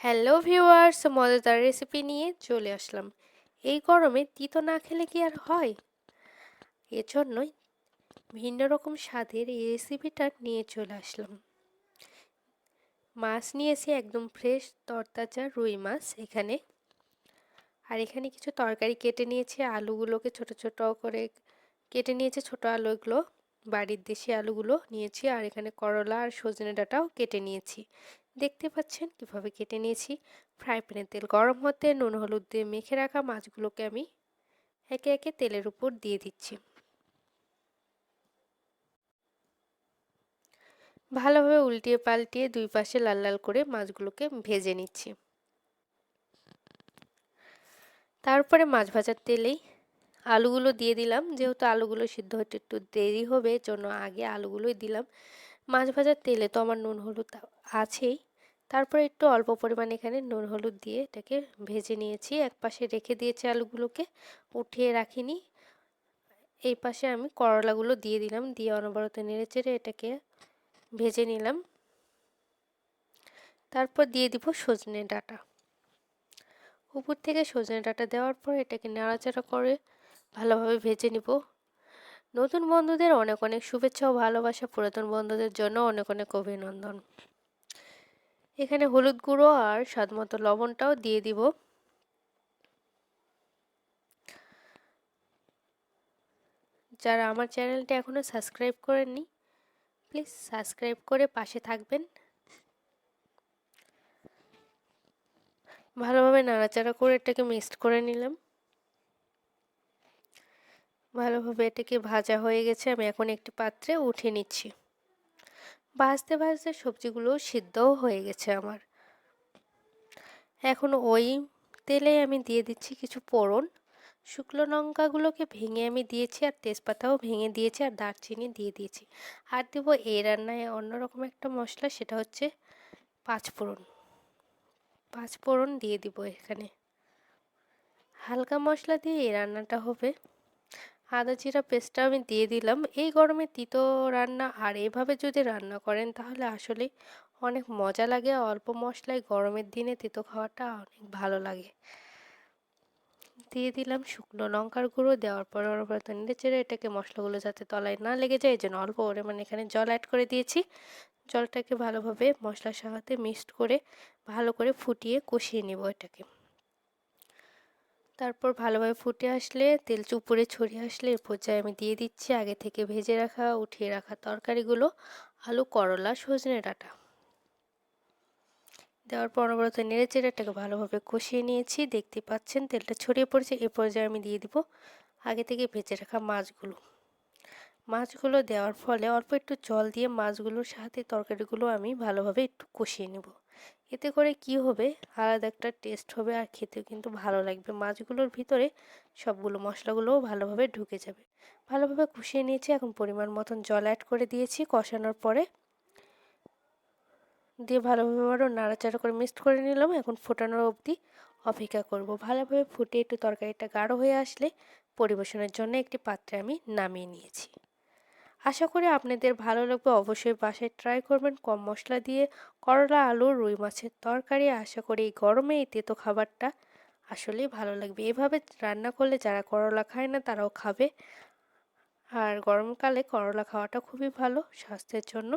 Hello viewers, মজাদার recipe নিয়ে চলে আসলাম। এই গরমে তিতো না খেলে কি আর হয়? এজন্যই ভিন্ন রকম স্বাদের এই রেসিপিটা নিয়ে চলে আসলাম। মাছ নিয়েছি একদম ফ্রেশ তরতাজা রুই মাছ এখানে। আর এখানে কিছু তরকারি কেটে নিয়েছি, আলুগুলোকে ছোট ছোট করে কেটে নিয়েছে, ছোট আলুগুলো বাড়ির দেশি আলুগুলো নিয়েছি, আর এখানে করলা আর সজনে ডাঁটাও কেটে নিয়েছি। দেখতে পাচ্ছেন কীভাবে কেটে নিয়েছি। ফ্রাই প্যানে তেল গরম হতে নুন, হলুদ দিয়ে মেখে রাখা মাছগুলোকে আমি একে একে তেলের উপর দিয়ে দিচ্ছি। ভালোভাবে উল্টিয়ে পাল্টিয়ে দুই পাশে লাল লাল করে মাছগুলোকে ভেজে নিচ্ছি। তারপরে মাছ ভাজার তেলেই আলুগুলো দিয়ে দিলাম। যেহেতু আলুগুলো সিদ্ধ হতে একটু দেরি হবে জন্য আগে আলুগুলোই দিলাম। মাছ ভাজার তেলে তো আমার নুন, হলুদ আছেই। তারপরে একটু অল্প পরিমাণে এখানে নুন, হলুদ দিয়ে এটাকে ভেজে নিয়েছি। এক পাশে রেখে দিয়েছি আলুগুলোকে, উঠিয়ে রাখিনি। এই পাশে আমি করলাগুলো দিয়ে দিলাম, দিয়ে অনবরত নেড়ে চেড়ে এটাকে ভেজে নিলাম। তারপর দিয়ে দিব সজনে ডাটা। উপর থেকে সজনে ডাটা দেওয়ার পর এটাকে নাড়াচাড়া করে ভালোভাবে ভেজে নিব। নতুন বন্ধুদের অনেক অনেক শুভেচ্ছা ও ভালোবাসা, পুরাতন বন্ধুদের জন্য অনেক অনেক অভিনন্দন। এখানে হলুদ গুঁড়ো আর স্বাদ মতো লবণটাও দিয়ে দিব। যারা আমার চ্যানেলটা এখনও সাবস্ক্রাইব করেননি, প্লিজ সাবস্ক্রাইব করে পাশে থাকবেন। ভালোভাবে নাড়াচাড়া করে এটাকে মিক্সড করে নিলাম। ভালোভাবে এটাকে ভাজা হয়ে গেছে, আমি এখন একটি পাত্রে উঠে নিচ্ছি। ভাজতে ভাজতে সবজিগুলো সিদ্ধও হয়ে গেছে আমার। এখন ওই তেলে আমি দিয়ে দিচ্ছি কিছু পোড়ন শুকনো লঙ্কাগুলোকে ভেঙে আমি দিয়েছি আর তেজপাতাও ভেঙে দিয়েছি আর দারচিনি দিয়ে দিয়েছি। আর দেবো এই রান্নায় অন্যরকম একটা মশলা, সেটা হচ্ছে পাঁচফোড়ন পাঁচফোড়ন দিয়ে দিব এখানে। হালকা মশলা দিয়ে এই রান্নাটা হবে। আদা জিরা পেস্টটা আমি দিয়ে দিলাম। এই গরমে তিতো রান্না আর এভাবে যদি রান্না করেন তাহলে আসলে অনেক মজা লাগে। অল্প মশলায় গরমের দিনে তিতো খাওয়াটা অনেক ভালো লাগে। দিয়ে দিলাম শুকনো লঙ্কার গুঁড়ো। দেওয়ার পর অনবরত নেড়ে চেড়ে এটাকে মশলাগুলো যাতে তলায় না লেগে যায়, এই জন্য অল্প পরিমাণে এখানে জল অ্যাড করে দিয়েছি। জলটাকে ভালোভাবে মশলার সাথে মিক্সড করে ভালো করে ফুটিয়ে কষিয়ে নেব এটাকে। তারপর ভালোভাবে ফুটে আসলে, তেল উপরে ছড়িয়ে আসলে এর পর্যায়ে আমি দিয়ে দিচ্ছি, আগে থেকে ভেজে রাখা, উঠিয়ে রাখা তরকারিগুলো, আলু, করলা, সজনে ডাটা। দেওয়ার পর অনবরত নেড়ে চেড়ে এটাকে ভালোভাবে কষিয়ে নিয়েছি। দেখতে পাচ্ছেন তেলটা ছড়িয়ে পড়েছে, এ পর্যায়ে আমি দিয়ে দিব আগে থেকে ভেজে রাখা মাছগুলো। মাছগুলো দেওয়ার ফলে অল্প একটু জল দিয়ে মাছগুলোর সাথে তরকারিগুলো আমি ভালোভাবে একটু কষিয়ে নেব। এতে করে কি হবে? আলাদা একটা টেস্ট হবে আর খেতেও কিন্তু ভালো লাগবে। মাছগুলোর ভিতরে সবগুলো মশলাগুলোও ভালোভাবে ঢুকে যাবে। ভালোভাবে কষিয়ে নিয়েছি, এখন পরিমাণ মতন জল অ্যাড করে দিয়েছি। কষানোর পরে দিয়ে ভালোভাবে আরও নাড়াচাড়া করে মিক্সড করে নিলাম। এখন ফোটানোর অবধি অপেক্ষা করব। ভালোভাবে ফুটে একটু তরকারিটা গাঢ় হয়ে আসলে পরিবেশনের জন্য একটি পাত্রে আমি নামিয়ে নিয়েছি। আশা করি আপনাদের ভালো লাগবে। অবশ্যই বাসায় ট্রাই করবেন কম মশলা দিয়ে করলা, আলু, রুই মাছের তরকারি। আশা করি এই গরমে এই তেতো খাবারটা আসলেই ভালো লাগবে। এভাবে রান্না করলে যারা করলা খায় না তারাও খাবে। আর গরমকালে করলা খাওয়াটা খুবই ভালো স্বাস্থ্যের জন্য।